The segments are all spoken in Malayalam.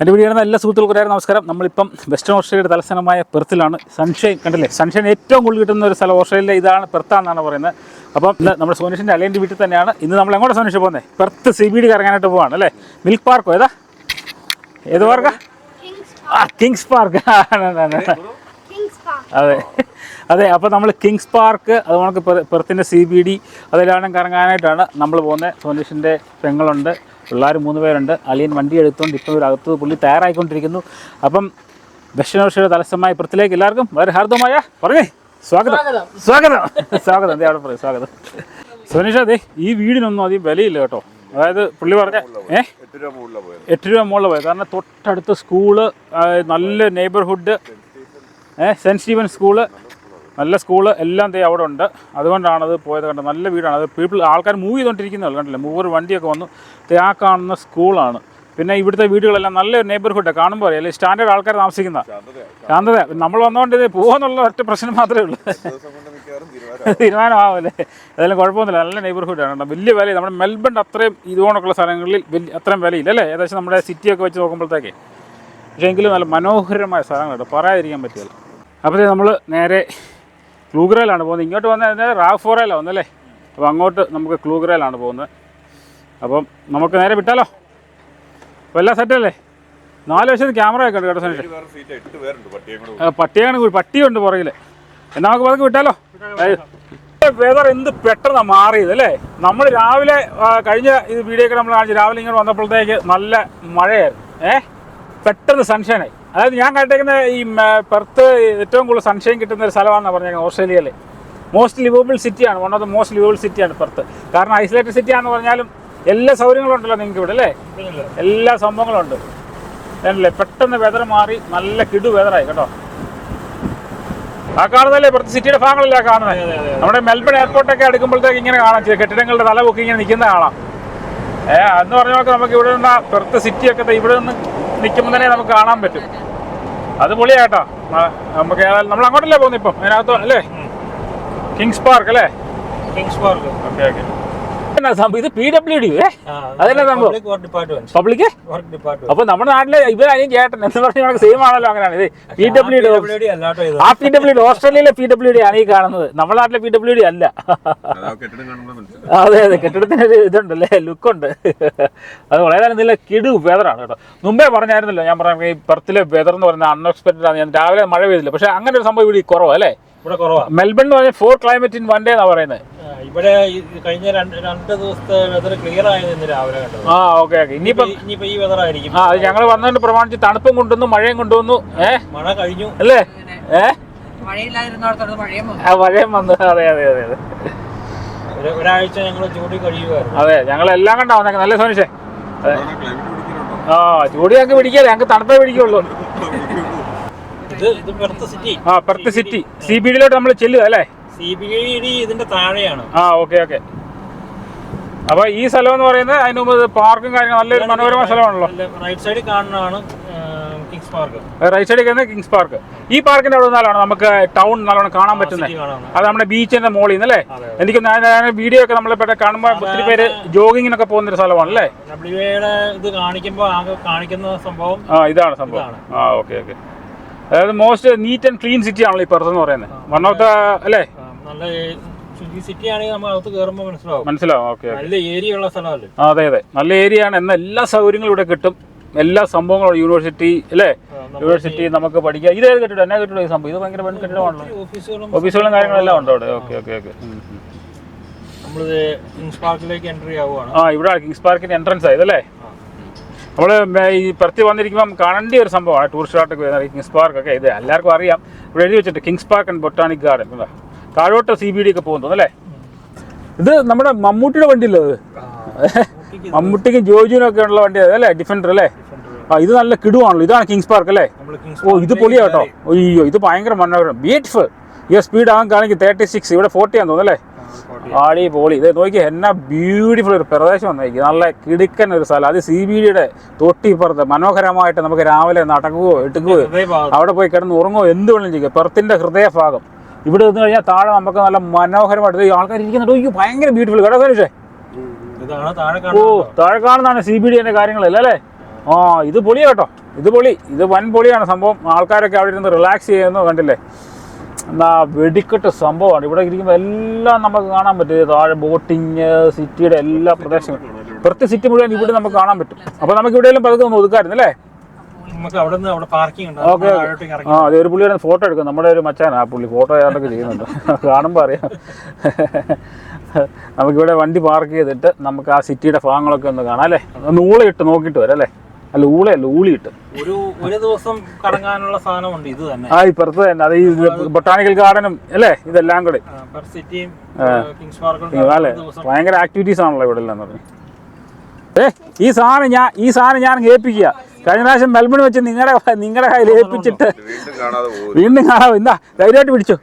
എന്റെ വീടിയാണ് നല്ല എല്ലാ സുഹൃത്തുക്കൾക്കും നമസ്കാരം. നമ്മളിപ്പം വെസ്റ്റേൺ ഓസ്ട്രേലിയയുടെ തലസ്ഥാനമായ പെർത്തിലാണ് സൺഷൈൻ കണ്ടില്ലേ? സൺഷൈൻ ഏറ്റവും കൂടുതൽ കിട്ടുന്ന ഒരു സ്ഥലം ഓസ്ട്രേലിയയിലെ ഇതാണ് പെർത്താണെന്നാണ് പറയുന്നത്. അപ്പം ഇന്ന് നമ്മുടെ സോനിഷിന്റെ അലേന്റെ വീട്ടിൽ തന്നെയാണ്. ഇന്ന് നമ്മൾ എങ്ങോട്ടാണ് സോനിഷ് പോകുന്നത് പെർത്ത് സി ബി ഡി കറങ്ങാനായിട്ട് പോവാണ് അല്ലേ? മിൽക്ക് പാർക്കോ ഏതാ ഏത് പാർക്കാ ആ? Kings park. അതെ. അതെ അപ്പോൾ നമ്മൾ കിങ്സ് പാർക്ക് അതുപോലെ പെർത്തിന്റെ സി ബി ഡി അതെല്ലാം കറങ്ങാനായിട്ടാണ് നമ്മൾ പോകുന്നത്. സോനിഷിന്റെ പെങ്ങളുണ്ട്. പിള്ളേർ മൂന്ന് പേരുണ്ട്. അളിയൻ വണ്ടി എടുത്തുകൊണ്ട് ഇപ്പം ഒരു അകത്ത് പുള്ളി തയ്യാറായിക്കൊണ്ടിരിക്കുന്നു. അപ്പം ദക്ഷിണേഷ്യയുടെ തലസ്ഥമായ പെർത്തിലേക്ക് എല്ലാവർക്കും വളരെ ഹാർദമായ പറഞ്ഞേ സ്വാഗതം. സ്വാഗതം. സ്വാഗതം. അതെ അവിടെ പറയും സ്വാഗതം. സുനീഷ അതെ ഈ വീടിനൊന്നും അധികം വിലയില്ല കേട്ടോ. അതായത് പുള്ളി പറഞ്ഞ ഏഹ് എട്ട് രൂപ മുകളിൽ പോയത്. കാരണം തൊട്ടടുത്ത സ്കൂൾ നല്ല നെയ്ബർഹുഡ് ഏഹ് സെന്റ് സ്റ്റീവൻ സ്കൂൾ നല്ല സ്കൂൾ എല്ലാം തേ അവിടെ ഉണ്ട്. അതുകൊണ്ടാണ് അത് പോയത് കണ്ടത്. നല്ല വീടാണ്. അത് പീപ്പിൾ ആൾക്കാർ മൂവ് ചെയ്തുകൊണ്ടിരിക്കുന്നതല്ല കണ്ടില്ലേ? മൂവർ വണ്ടിയൊക്കെ വന്നു. തേ കാണുന്ന സ്കൂളാണ് പിന്നെ ഇവിടുത്തെ വീടുകളെല്ലാം നല്ലൊരു നെയ്ബർഹുഡ് കാണുമ്പോൾ അറിയാം സ്റ്റാൻഡേർഡ് ആൾക്കാർ താമസിക്കുന്ന. ശാന്തത. നമ്മൾ വന്നുകൊണ്ട് ഇത് പോകുന്നുള്ള ഒറ്റ പ്രശ്നം മാത്രമേ ഉള്ളൂ. തീരുമാനമാവല്ലേ അതെല്ലാം കുഴപ്പമൊന്നുമില്ല. നല്ല നെയ്ബർഹുഡാണ് കേട്ടോ വലിയ വില നമ്മുടെ മെൽബൺ അത്രയും ഇതുകൊണ്ടൊക്കെയുള്ള സ്ഥലങ്ങളിൽ വലിയ അത്രയും വിലയില്ല അല്ലേ? ഏകദേശം നമ്മുടെ സിറ്റിയൊക്കെ വെച്ച് നോക്കുമ്പോഴത്തേക്ക്. പക്ഷേ എങ്കിലും നല്ല മനോഹരമായ സ്ഥലങ്ങൾ കേട്ടോ. പറയാതിരിക്കാൻ പറ്റില്ല. അപ്പോൾ നമ്മൾ നേരെ ക്ലൂഗ്രയിലാണ് പോകുന്നത്. ഇങ്ങോട്ട് വന്നത് റാഫോറയിലാണ് വന്നല്ലേ? അപ്പോൾ അങ്ങോട്ട് നമുക്ക് ക്ലൂഗ്രയിലാണ് പോകുന്നത്. അപ്പം നമുക്ക് നേരെ വിട്ടാലോ? അപ്പോൾ എല്ലാം സെറ്റല്ലേ നാല് വശത്ത് ക്യാമറ ഒക്കെ ഉണ്ട് കേട്ടോ സെറ്റ് പട്ടിയാണ് പട്ടിയുണ്ട് പുറകിൽ. എന്നാൽ നമുക്ക് പതുക്കെ വിട്ടാലോ? വെതർ എന്ത് പെട്ടെന്ന് മാറിയത് അല്ലേ? നമ്മൾ രാവിലെ കഴിഞ്ഞ ഇത് വീഡിയോ ഒക്കെ നമ്മൾ കാണിച്ചു. രാവിലെ ഇങ്ങനെ വന്നപ്പോഴത്തേക്ക് നല്ല മഴയായിരുന്നു. ഏഹ് പെട്ടെന്ന് സൺഷൈനായി അതായത് ഞാൻ കണ്ടേക്കുന്ന ഈ പെർത്ത് ഏറ്റവും കൂടുതൽ സംശയം കിട്ടുന്ന ഒരു സ്ഥലമാണെന്ന് പറഞ്ഞേക്കുന്നത് ഓസ്ട്രേലിയയിൽ മോസ്റ്റ് ലിവബിൾ സിറ്റിയാണ് one of the most liveable സിറ്റിയാണ് പെർത്ത്. കാരണം ഐസൊലേറ്റഡ് സിറ്റി ആണെന്ന് പറഞ്ഞാലും എല്ലാ സൗകര്യങ്ങളും ഉണ്ടല്ലോ നിങ്ങൾക്ക് ഇവിടെ അല്ലേ? എല്ലാ സംഭവങ്ങളും ഉണ്ട്. അല്ലേ പെട്ടെന്ന് വെതർ മാറി നല്ല കിടു വെതറായി കേട്ടോ. ആ കാണുന്നതല്ലേ പുറത്ത് സിറ്റിയുടെ ഭാഗങ്ങളല്ല കാണുന്നത് നമ്മുടെ മെൽബൺ എയർപോർട്ടൊക്കെ അടുക്കുമ്പോഴത്തേക്ക് ഇങ്ങനെ കാണാം. കെട്ടിടങ്ങളുടെ തല പൊക്കി ഇങ്ങനെ നിൽക്കുന്ന കാണാം. ഏഹ് അന്ന് പറഞ്ഞ നമുക്ക് ഇവിടെ നിന്ന് പെർത്ത് സിറ്റിയൊക്കെ ഇവിടെ നിന്ന് നിൽക്കുമ്പോൾ തന്നെ നമുക്ക് കാണാൻ പറ്റും. അത് പൊളിയാട്ടോ. നമുക്ക് നമ്മൾ അങ്ങോട്ടല്ലേ പോകുന്നത് ഇപ്പം? അതിനകത്ത് അല്ലേ? കിങ്സ് പാർക്ക് അല്ലേ? കിങ്സ് പാർക്ക് ഓക്കെ ഓക്കെ എന്നാ സംഭവം? ഇത് പി ഡബ്ല്യു ഡി അതല്ല അതെന്നാ സംഭവം? Public work department public work department അപ്പൊ നമ്മുടെ നാട്ടിലെ ഇവരായും ചേട്ടൻ എന്ന് പറഞ്ഞാൽ നമുക്ക് സെയിം ആണല്ലോ അങ്ങനെയാണ്. ഇത് പി ഡബ്ല്യു ഡി ഇത്. ആ പി ഡബ്ല്യു ഡി ഓസ്ട്രേലിയയിലെ പി ഡബ്ല്യു ഡി ആണ് ഈ കാണുന്നത്. നമ്മുടെ നാട്ടിലെ പി ഡബ്ല്യു ഡി അല്ല. അതാ അതെ അതെ. കെട്ടിടത്തിന് ഒരു ഇതുണ്ടല്ലേ? ലുക്കുണ്ട് അത് വളരെ നല്ല കിടു വെതറാണ് കേട്ടോ. മുമ്പേ പറഞ്ഞായിരുന്നല്ലോ ഞാൻ പറഞ്ഞ ഈ പെർത്തിലെ വെതർ എന്ന് പറയുന്നത് അൺഎക്സ്പെക്ടഡ് ആണ്. ഞാൻ രാവിലെ മഴ പെയ്തില്ല. പക്ഷെ അങ്ങനെ ഒരു സംഭവം ഇവിടെ കുറവാ അല്ലേ? ഇവിടെ കുറവാ. മെൽബൺ എന്ന് പറഞ്ഞാൽ four climate in one day എന്നാ പറയുന്നത്. ഇവിടെ ഈ കഴിഞ്ഞ രണ്ട് രണ്ട് ദിവസത്തെ വെതർ ക്ലിയർ ആയത് ഇന്ന് രാവിലെ കണ്ടത്. ആ ഓക്കെ ഓക്കെ ഇനിയിപ്പം ഇനിയിപ്പോ ഈ വെതർ ആയിരിക്കും. ആ അത് ഞങ്ങൾ വന്നതിന് പ്രമാണിച്ച് തണുപ്പും കൊണ്ടുവന്നു മഴയും കൊണ്ടുവന്നു ഏ? മഴ കഴിഞ്ഞു. അല്ലേ? ഏ? മഴയും വന്നു. അതെ അതെ അതെ അതെ. ഒരു- ഒരാഴ്ച ഞങ്ങൾ ചൂടി കഴിയുമായിരുന്നു അതെ ഞങ്ങളെല്ലാം കണ്ടാ വന്നേക്കുന്നത് നല്ല സോനിഷേ ആ ചൂടി ഞങ്ങൾക്ക് പിടിക്കാതെ ഞങ്ങൾക്ക് തണുപ്പേ പിടിക്കുള്ളൂ. ഇത് ഇത് പെർത്ത് സിറ്റി. ആ പെർത്ത് സിറ്റി. സി ബി ഡിയിലോട്ട് നമ്മൾ ചെല്ലുക അല്ലേ? സി ബി ഡി ഇതിന്റെ താഴെയാണ്. ആ ഓക്കെ ഓക്കെ. അപ്പൊ ഈ സ്ഥലം എന്ന് പറയുന്നത് അതിന് മുമ്പ് പാർക്കും കാര്യങ്ങളും നല്ലൊരു മനോഹരമായ സ്ഥലമാണല്ലോ. റൈറ്റ് സൈഡിൽ കാണുന്നതാണ് കിങ്സ് പാർക്ക് റൈറ്റ് സൈഡിൽ കാണുന്നത് കിങ്സ് പാർക്ക് ഈ പാർക്കിന്റെ അവിടെ നിന്നാലാണ് നമുക്ക് ടൗൺ നല്ലോണം കാണാൻ പറ്റുന്നത്? അത് നമ്മുടെ ബീച്ചിന്റെ മോളിൽ നിന്ന് അല്ലേ. എനിക്ക് വീഡിയോ ഒക്കെ നമ്മളിപ്പോ കാണുമ്പോൾ ഒത്തിരി പേര് ജോഗിങ്ങിനൊക്കെ പോകുന്ന ഒരു സ്ഥലമാണ് അല്ലേ? ഇത് കാണിക്കുമ്പോൾ കാണിക്കുന്ന സംഭവം ആ ഇതാണ് സംഭവം. ആ ഓക്കെ ഓക്കെ. അതായത് most neat and clean city ആണല്ലോ ഈ പെർത്ത് എന്ന് പറയുന്നത്. വൺ ഓഫ് ദ അല്ലേ? നല്ല സിറ്റി ആണെങ്കിൽ നമ്മൾ അകത്ത് കയറുമ്പോൾ മനസ്സിലാവും. മനസ്സിലാവും. Okay okay. നല്ല ഏരിയ ഉള്ള സ്ഥലമല്ലേ? അതെ അതെ. നല്ല ഏരിയ ആണ്. എന്നാൽ എല്ലാ സൗകര്യങ്ങളും ഇവിടെ കിട്ടും. എല്ലാ സംഭവങ്ങളും യൂണിവേഴ്സിറ്റി അല്ലേ? യൂണിവേഴ്സിറ്റി നമുക്ക് പഠിക്കാം. ഇത് ഏത് കെട്ടിടം? എന്നാ കെട്ടിടം ഈ സംഭവം? ഇത് ഭയങ്കര വൻ കെട്ടിടമാണല്ലോ. ഓഫീസുകളും കാര്യങ്ങളെല്ലാം ഉണ്ട് അവിടെ? Okay okay okay. നമ്മളിത് കിങ്സ് പാർക്കിലേക്ക് എൻട്രി ആവുകയാണ് ആ ഇവിടെ കിങ്സ് പാർക്കിന്റെ എൻട്രൻസ് ആയതല്ലേ നമ്മൾ ഈ പ്രതി വന്നിരിക്കുമ്പം കാണേണ്ട ഒരു സംഭവമാണ്. ടൂറിസ്റ്റ് വരുന്നത്. കിങ്സ് പാർക്ക് ഒക്കെ. ഇത് എല്ലാവർക്കും അറിയാം. ഇവിടെ എഴുതി വെച്ചിട്ട് Kings park and botanic garden അല്ലേ താഴോട്ട് സി ബി ഡി ഒക്കെ പോകുന്നു അല്ലേ? ഇത് നമ്മുടെ മമ്മൂട്ടിയുടെ വണ്ടിയല്ലേ അത്? മമ്മൂട്ടിക്കും ജോജുവിനും ഒക്കെ ഉള്ള വണ്ടി അല്ലേ? ഡിഫൻഡർ അല്ലേ? ആ ഇത് നല്ല കിടുവാണല്ലോ. ഇതാണ് കിങ്സ് പാർക്ക് അല്ലേ? ഓ ഇത് പൊളിയാ കേട്ടോ. അയ്യോ ഇത് ഭയങ്കര മനോഹരം. ബ്യൂട്ടിഫുൾ ഈ സ്പീഡ് ആകാൻ കാണിക്കും തേർട്ടി സിക്സ് ഇവിടെ ഫോർട്ടി ആണെന്ന് തോന്നുന്നു അല്ലേ? ആടി പോളി ഇത് നോക്കി എന്നാ ബ്യൂട്ടിഫുൾ ഒരു പ്രദേശം വന്നേക്ക് നല്ല കിടുക്കൻ ഒരു സ്ഥലം. അത് സി ബി ഡിയുടെ തൊട്ടിപ്പുറത്ത് മനോഹരമായിട്ട് നമുക്ക് രാവിലെ നടക്കുകയോ എടുക്കുകയോ അവിടെ പോയി കിടന്ന് ഉറങ്ങുകയോ എന്ത് വേണമെങ്കിലും ചെയ്യുക പെർത്തിന്റെ ഹൃദയഭാഗം. ഇവിടെ നിന്ന് കഴിഞ്ഞാൽ താഴെ നമുക്ക് നല്ല മനോഹരമായിട്ട് ഈ ആൾക്കാർ ഇരിക്കുന്നുണ്ട്. അയ്യോ ഭയങ്കര ബ്യൂട്ടിഫുൾ കേട്ടോ സനീഷേ ഓ താഴെ കാണുന്നതാണ് സി ബി ഡിന്റെ കാര്യങ്ങളല്ല അല്ലേ? ആ ഇത് പൊളിയാ കേട്ടോ. ഇത് പൊളി. ഇത് വൻ പൊളിയാണ് സംഭവം. ആൾക്കാരൊക്കെ അവിടെ ഇരുന്ന് റിലാക്സ് ചെയ്യുന്നു കണ്ടില്ലേ? എന്നാ വെടിക്കെട്ട് സംഭവമാണ്. ഇവിടെ ഇരിക്കുമ്പോൾ എല്ലാം നമുക്ക് കാണാൻ പറ്റും. താഴെ ബോട്ടിങ് സിറ്റിയുടെ എല്ലാ പ്രദേശങ്ങളും. പ്രത്യേക സിറ്റി മുഴുവൻ ഇവിടെ നമുക്ക് കാണാൻ പറ്റും. അപ്പോൾ നമുക്ക് ഇവിടെയെല്ലാം പതുക്കെ ഒന്ന് ഒതുക്കായിരുന്നു അല്ലേ? ഓക്കെ ആ അതെ ഒരു പുള്ളിയുടെ ഫോട്ടോ എടുക്കും. നമ്മുടെ ഒരു മച്ചാൻ ആ പുള്ളി. ഫോട്ടോ ഏതാണ്ടൊക്കെ ചെയ്യുന്നുണ്ട്. കാണുമ്പോൾ അറിയാം. നമുക്കിവിടെ വണ്ടി പാർക്ക് ചെയ്തിട്ട് നമുക്ക് ആ സിറ്റിയുടെ ഭാഗങ്ങളൊക്കെ ഒന്ന് കാണാം അല്ലേ? ഒന്ന് ഊളയിട്ട് നോക്കിയിട്ട് വരാം അല്ലേ? അല്ല ഊളയല്ല ഊളിയിട്ട് ഒരു ഒരു ദിവസം കറങ്ങാനുള്ള സാധനമുണ്ട് ഇത് തന്നെ. ആ ഇപ്പുറത്ത് തന്നെ. അത് ഈ ബൊട്ടാണിക്കൽ ഗാർഡനും അല്ലേ? ഇതെല്ലാം കൂടെ. അല്ലേ? ഭയങ്കര ആക്ടിവിറ്റീസ് ആണല്ലോ ഇവിടെ എല്ലാം പറഞ്ഞു. ഏ ഈ സാധനം ഞാൻ ഈ സാധനം ഞാൻ ഏൽപ്പിക്കുക കഴിഞ്ഞ പ്രാവശ്യം മെൽബൺ വെച്ച് നിങ്ങളുടെ നിങ്ങളുടെ കയ്യിൽ ഏൽപ്പിച്ചിട്ട് വീണ്ടും കാണാതെ എന്താ? ധൈര്യമായിട്ട് പിടിച്ചു?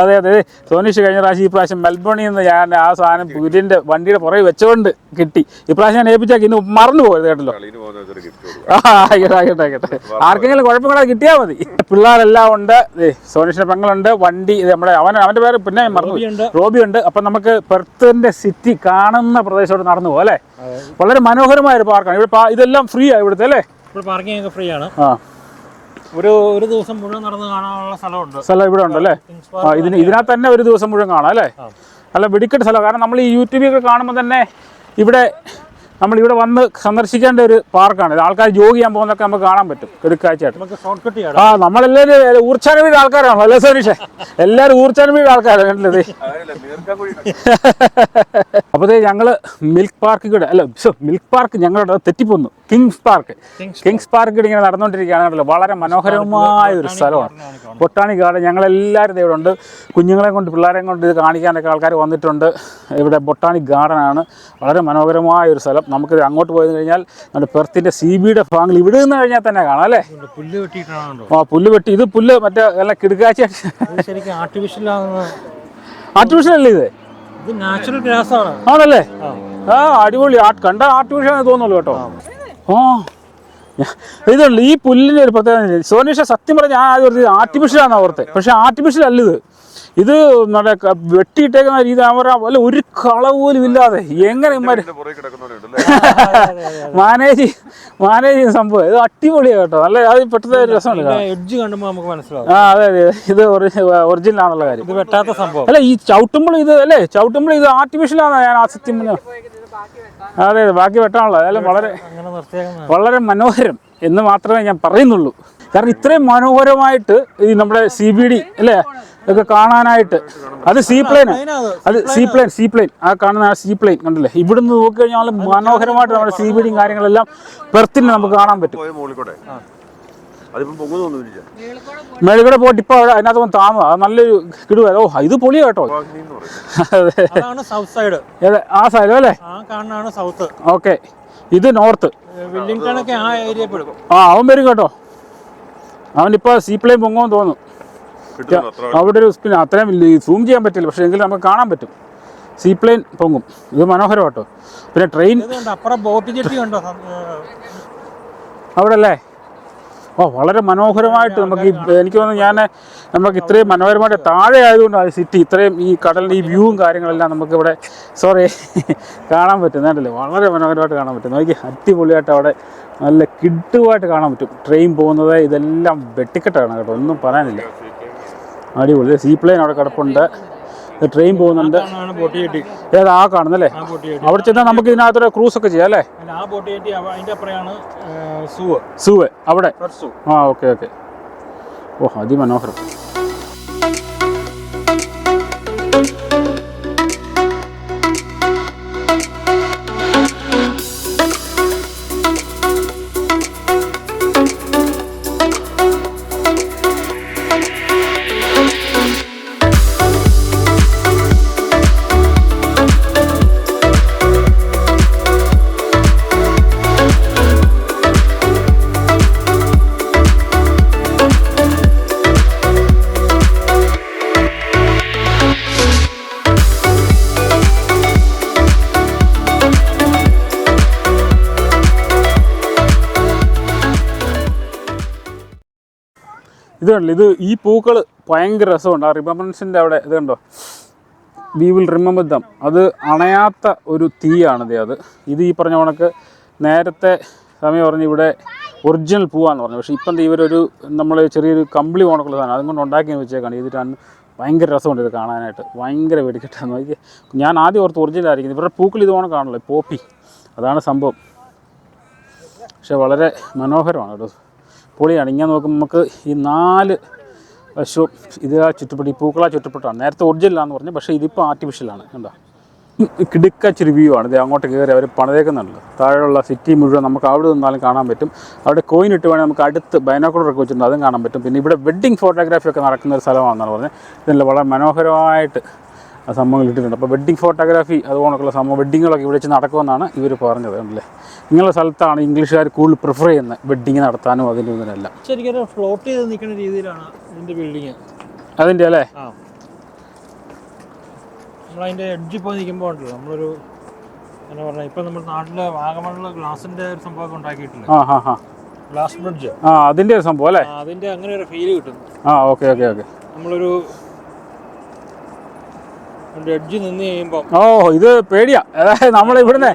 അതെ അതെ. സോനീഷ് കഴിഞ്ഞ പ്രാവശ്യം ഈ പ്രാവശ്യം മെൽബണിൽ നിന്ന് ഞാൻ ആ സാധനം വീടിന്റെ വണ്ടിയുടെ പുറകെ വെച്ചുകൊണ്ട് കിട്ടി. ഇപ്രാവശ്യം ഞാൻ ഏൽപ്പിച്ചാൽ ഇന്ന് മറന്നു പോയത് കേട്ടല്ലോ. ആയിക്കോട്ടെ ആയിക്കോട്ടെ ആയിക്കോട്ടെ. ആർക്കെങ്കിലും കുഴപ്പം കിട്ടിയാൽ മതി. പിള്ളേരെല്ലാം ഉണ്ട്. സോനീഷിന്റെ പെങ്ങളുണ്ട്. വണ്ടി നമ്മുടെ അവൻ അവന്റെ പേര് പിന്നെ മറന്നു റോബിയുണ്ട്. റോബി ഉണ്ട് അപ്പൊ നമുക്ക് പെർത്തിന്റെ സിറ്റി കാണുന്ന പ്രദേശത്തോട് നടന്നു പോകും അല്ലേ? വളരെ മനോഹരമായ ഒരു പാർക്കാണ്. ഇവിടെ ഇതെല്ലാം ഫ്രീ ആ ഇവിടുത്തെ അല്ലേ? ഇവിടെ പാർക്കിംഗ് ഒക്കെ ഫ്രീ ആണ്. ആ. ഒരു ഒരു ദിവസം മുഴുവൻ നടന്ന് കാണാനുള്ള സ്ഥലമുണ്ട്. സ്ഥലം ഇവിടെ ഉണ്ട് അല്ലേ? ഇതിന് ഇതിനകത്ത് തന്നെ ഒരു ദിവസം മുഴുവൻ കാണാം അല്ലേ? അല്ല വെടിക്കെട്ട് സ്ഥലം. കാരണം നമ്മൾ ഈ യൂട്യൂബിൽ കാണുമ്പോൾ തന്നെ ഇവിടെ നമ്മൾ ഇവിടെ വന്ന് സന്ദർശിക്കേണ്ട ഒരു പാർക്കാണ്. ഇത് ആൾക്കാർ ജോഗ് ചെയ്യാൻ പോകുന്നതൊക്കെ നമുക്ക് കാണാൻ പറ്റും. ഒരു കാഴ്ചയായിട്ട് നമുക്ക് ഷോർട്ട് കട്ട് ആ നമ്മളെല്ലാവരും ഊർച്ചാനവീട് ആൾക്കാരാണ്? അല്ലേ സോനീഷേ എല്ലാവരും ഊർച്ചാനവീട് ആൾക്കാരാണ് കണ്ടത് അപ്പോഴത്തേ ഞങ്ങൾ മിൽക്ക് പാർക്ക് കൂടെ അല്ല മിൽക്ക് പാർക്ക് ഞങ്ങളുടെ തെറ്റിപ്പോന്നു. Kings park. Kings park. ഇങ്ങനെ നടന്നുകൊണ്ടിരിക്കുകയാണ് കണ്ടല്ലോ. വളരെ മനോഹരമായ ഒരു സ്ഥലമാണ്. ബൊട്ടാണി ഗാർഡൻ ഞങ്ങളെല്ലാവരും ഇവിടെ ഉണ്ട്. കുഞ്ഞുങ്ങളെ കൊണ്ട് പിള്ളേരെ കൊണ്ട് ഇത് കാണിക്കാനൊക്കെ ആൾക്കാർ വന്നിട്ടുണ്ട്. ഇവിടെ ബൊട്ടാണിക് ഗാർഡൻ ആണ്. വളരെ മനോഹരമായ ഒരു സ്ഥലം. നമുക്കിത് അങ്ങോട്ട് പോയി കഴിഞ്ഞാൽ നമ്മുടെ പെർത്തിന്റെ സി ബിയുടെ ഭാഗങ്ങൾ ഇവിടെ നിന്ന് കഴിഞ്ഞാൽ തന്നെ കാണാം അല്ലേ? പുല്ല് വെട്ടിയിട്ടാണോ ആ പുല്ല് വെട്ടി. ഇത് പുല്ല് മറ്റേ നല്ല കിടുക്കാച്ച ശരിക്കും ആർട്ടിഫിഷ്യൽ ആർട്ടിഫിഷ്യൽ അല്ലേ ഇത്? നാച്ചുറൽ ഗ്രാസ് ആണ്. ആണല്ലേ? ആ. അടിപൊളി. കണ്ട ആർട്ടിഫിഷ്യൽ ആണെന്ന് തോന്നുള്ളൂ കേട്ടോ. ഓ ഇതുള്ളൂ ഇതുണ്ട് ഈ പുല്ലിന് ഒരു പ്രത്യേകത സോനീഷ സത്യം പറഞ്ഞാൽ ഞാൻ ആദ്യം ആർട്ടിഫിഷ്യൽ ആണെന്ന് ഓർത്തെ. പക്ഷെ ആർട്ടിഫിഷ്യൽ അല്ല ഇത്. ഇത് നമ്മുടെ ക- വെട്ടിയിട്ടേക്കുന്ന രീതി അവരുടെ വല്ല ഒരു കളവ് പോലും ഇല്ലാതെ. എങ്ങനെ ഇമാര് മാനേജ് മാനേജ് ചെയ്യുന്ന സംഭവം. ഇത് അടിപൊളിയാ കേട്ടോ. നല്ല അത് പെട്ടെന്ന് ഒരു രസമുണ്ട് എഡ്ജ് കാണുമ്പോൾ നമുക്ക് മനസ്സിലാവും. ആ അതെ അതെ. ഇത് ഒറിജിനൽ ആണുള്ള കാര്യം. ഇത് വെട്ടാത്ത സംഭവം. അല്ല ഈ ചവിട്ടുമ്പോൾ ഇത് അല്ലേ? ചവിട്ടുമ്പോൾ ഇത് ആർട്ടിഫിഷ്യൽ ആണ് ഞാൻ ആ സത്യം അതെ അതെ ബാക്കി വെട്ടാനുള്ള അതെല്ലാം വളരെ വളരെ മനോഹരം എന്ന് മാത്രമേ ഞാൻ പറയുന്നുള്ളൂ. കാരണം ഇത്രയും മനോഹരമായിട്ട് ഈ നമ്മുടെ സി ബി ഡി അല്ലേ? ഒക്കെ കാണാനായിട്ട്. അത് സീ പ്ലെയിൻ അത്. Seaplane seaplane. ആ കാണുന്ന ആ സീ പ്ലെയിൻ കണ്ടില്ലേ? ഇവിടുന്ന് നോക്കിക്കഴിഞ്ഞാൽ മനോഹരമായിട്ട് നമ്മുടെ സീ ബീഡിയും കാര്യങ്ങളെല്ലാം പെർത്തിന് നമുക്ക് കാണാൻ പറ്റും. മേളിക്കൂടെ പോയിട്ട് ഇപ്പൊ അവിടെ അതിനകത്ത് വന്ന് താമസം. അത് നല്ലൊരു കിടുവ. ഓ ഇത് പൊളിയ കേട്ടോ. അതെ. അതാണ് സൗത്ത് സൈഡ് ഏത് ആ സ്ഥലം അല്ലേ? South okay. ഇത് നോർത്ത് ആ ഏരിയ പെടും. ആ അവൻ വരും കേട്ടോ. അവൻ സീ പ്ലെയിൻ പൊങ്ങോന്ന് തോന്നുന്നു. അവിടെ ഒരു സ്പിൻ അത്രയും സൂം ചെയ്യാൻ പറ്റില്ല. പക്ഷേ എങ്കിലും നമുക്ക് കാണാൻ പറ്റും. സീ പ്ലെയിൻ പൊങ്ങും. ഇത് മനോഹരമാട്ടോ. കേട്ടോ പിന്നെ ട്രെയിൻ അവിടെ അല്ലേ ഓ വളരെ മനോഹരമായിട്ട് നമുക്ക് ഈ എനിക്ക് തോന്നുന്നു ഞാൻ നമുക്ക് ഇത്രയും മനോഹരമായിട്ട് താഴെ ആയതുകൊണ്ടാണ് സിറ്റി ഇത്രയും ഈ കടലിന്റെ ഈ വ്യൂവും കാര്യങ്ങളെല്ലാം നമുക്ക് ഇവിടെ സോറി കാണാൻ പറ്റും. കണ്ടല്ലേ? വളരെ മനോഹരമായിട്ട് കാണാൻ പറ്റും. നോക്കി അടിപൊളിയായിട്ട് അവിടെ നല്ല കിട്ടുമായിട്ട് കാണാൻ പറ്റും. ട്രെയിൻ പോകുന്നത് ഇതെല്ലാം വെട്ടിക്കെട്ടാണ് കേട്ടോ. ഒന്നും പറയാനില്ല. അടിപൊളി. സീ പ്ലെയിൻ അവിടെ കിടപ്പുണ്ട്. ട്രെയിൻ പോകുന്നുണ്ട്. ഏത് ആ കാണുന്നല്ലേ അവിടെ ചെന്നാൽ നമുക്ക് ഇതിനകത്തൊരു ക്രൂസ് ഒക്കെ ചെയ്യാം അല്ലേ? സൂവ്. അവിടെ? ആ ഓക്കെ ഓക്കെ. ഓ അതിമനോഹരം. ഇത് കണ്ടില്ല? ഇത് ഈ പൂക്കൾ ഭയങ്കര രസമുണ്ട്. ആ റിമംബറൻസിന്റെ അവിടെ ഇത് കണ്ടോ? വി വിൽ റിമംബർ ദം അത് അണയാത്ത ഒരു തീയാണിത് അത്. ഇത് ഈ പറഞ്ഞ കണക്ക് നേരത്തെ സമയം പറഞ്ഞ് ഇവിടെ ഒറിജിനൽ പൂവാന്ന് പറഞ്ഞു. പക്ഷേ ഇപ്പം ഇവരൊരു നമ്മൾ ചെറിയൊരു കമ്പിളി ഓണക്കുള്ള സാധനം. അതും കൊണ്ട് ഉണ്ടാക്കി വെച്ചേക്കാണ്. ഇത് രണ്ട് ഭയങ്കര രസമുണ്ട് ഇത് കാണാനായിട്ട്. ഭയങ്കര വെടിക്കെട്ടാന്ന് നോക്കി ഞാൻ ആദ്യം ഓർത്ത് ഒറിജിനൽ ആയിരിക്കും ഇവരുടെ പൂക്കൾ ഇത് ഓണം കാണുള്ളൂ പോപ്പി. അതാണ് സംഭവം. പക്ഷെ വളരെ മനോഹരമാണ് കേട്ടോ. പൊളിയാണ്. ഇങ്ങനെ നോക്കുമ്പോൾ നമുക്ക് ഈ നാല് വശവും ഇത് ആ ചുറ്റപ്പെട്ട് ഈ പൂക്കളാ ചുറ്റപ്പെട്ടാണ് നേരത്തെ ഒറിജിനലാന്ന് പറഞ്ഞു പക്ഷേ ഇതിപ്പോൾ ആർട്ടിഫിഷ്യലാണ് കണ്ടോ? കിടുക്കച്ചൊരു വ്യൂ ആണ്. ഇത് അങ്ങോട്ട് കയറി അവർ പണിതേക്കുന്നുണ്ട്. താഴെയുള്ള സിറ്റി മുഴുവൻ നമുക്ക് അവിടെ നിന്നാലും കാണാൻ പറ്റും. അവിടെ കോയിൻ ഇട്ട് വേണേൽ നമുക്ക് അടുത്ത് ബൈനോക്കുലറൊക്കെ വെച്ചിട്ടുണ്ട് അതും കാണാൻ പറ്റും. പിന്നെ ഇവിടെ വെഡ്ഡിങ് ഫോട്ടോഗ്രാഫി ഒക്കെ നടക്കുന്ന ഒരു സ്ഥലമാണെന്നാണ് പറഞ്ഞത്. ഇതിൽ വളരെ മനോഹരമായിട്ട് ആ സംഭവങ്ങൾ ഇട്ടിട്ടുണ്ട്. അപ്പോൾ വെഡ്ഡിങ് ഫോട്ടോഗ്രാഫി അതുപോലെയുള്ള സംഭവം വെഡ്ഡിങ്ങുകളൊക്കെ ഇവിടെ വെച്ച് നടക്കുമെന്നാണ് ഇവർ പറഞ്ഞത് അല്ലേ ഇങ്ങനെയുള്ള സ്ഥലത്താണ് ഇംഗ്ലീഷുകാർ കൂടുതൽ പ്രിഫർ ചെയ്യുന്നത് വെഡ്ഡിങ് നടത്താനും അതിന്റെ ഇതിനെല്ലാം. ശരിക്കും ഫ്ലോട്ട് ചെയ്ത് നിൽക്കുന്ന രീതിയിലാണ് ഇതിന്റെ ബിൽഡിങ് അതിന്റെ അല്ലേ? നമ്മളതിന്റെ എഡ്ജിൽ പോയി നിൽക്കുമ്പോൾ ഉണ്ടല്ലോ നമ്മളൊരു എന്നാ പറഞ്ഞാൽ ഇപ്പം നമ്മുടെ നാട്ടിലെ വാഗമണിൽ ഗ്ലാസിന്റെ ഒരു സംഭവമൊക്കെ ഉണ്ടാക്കിയിട്ടില്ല? ആ ഹാ ഹാ. Glass bridge. ആ അതിന്റെ ഒരു സംഭവം അല്ലേ? അതിന്റെ അങ്ങനെ ഒരു ഫീൽ കിട്ടുന്നു. ആ ഓക്കെ ഓക്കെ ഓക്കെ. നമ്മളൊരു എഡ്ജ് നിന്ന് കഴിയുമ്പോൾ ഓ ഇത് പേടിയാ. അതായത് നമ്മൾ ഇവിടുന്ന്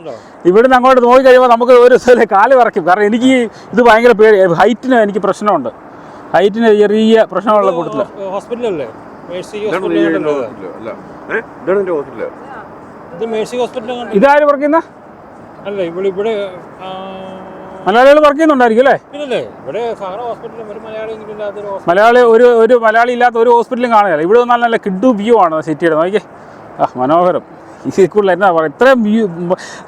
ഇവിടുന്ന് അങ്ങോട്ട് നോക്കി കഴിയുമ്പോൾ നമുക്ക് ഒരു കാൽ വിറയ്ക്കും. കാരണം എനിക്ക് ഇത് ഭയങ്കര പേടി. ഹൈറ്റിന് എനിക്ക് പ്രശ്നമുണ്ട്. ഹൈറ്റിന് ചെറിയ പ്രശ്നമുള്ള കൂട്ടത്തിൽ. ഹോസ്പിറ്റലല്ലേ? ഇതാര് ചെയ്യുന്ന അല്ല ഇവിടെ ഇവിടെ മലയാളികൾ വർക്ക് ചെയ്യുന്നുണ്ടായിരിക്കും അല്ലേ? മലയാളി ഒരു ഒരു മലയാളി ഇല്ലാത്ത ഒരു ഹോസ്പിറ്റലും കാണുകയില്ല. ഇവിടെ വന്നാൽ നല്ല കിഡ്ഡു വ്യൂ ആണ് സിറ്റിയുടെ നോക്കിയേ ആ മനോഹരം. ഈ കൂടുതൽ എന്നാ പറയുക? ഇത്രയും വ്യൂ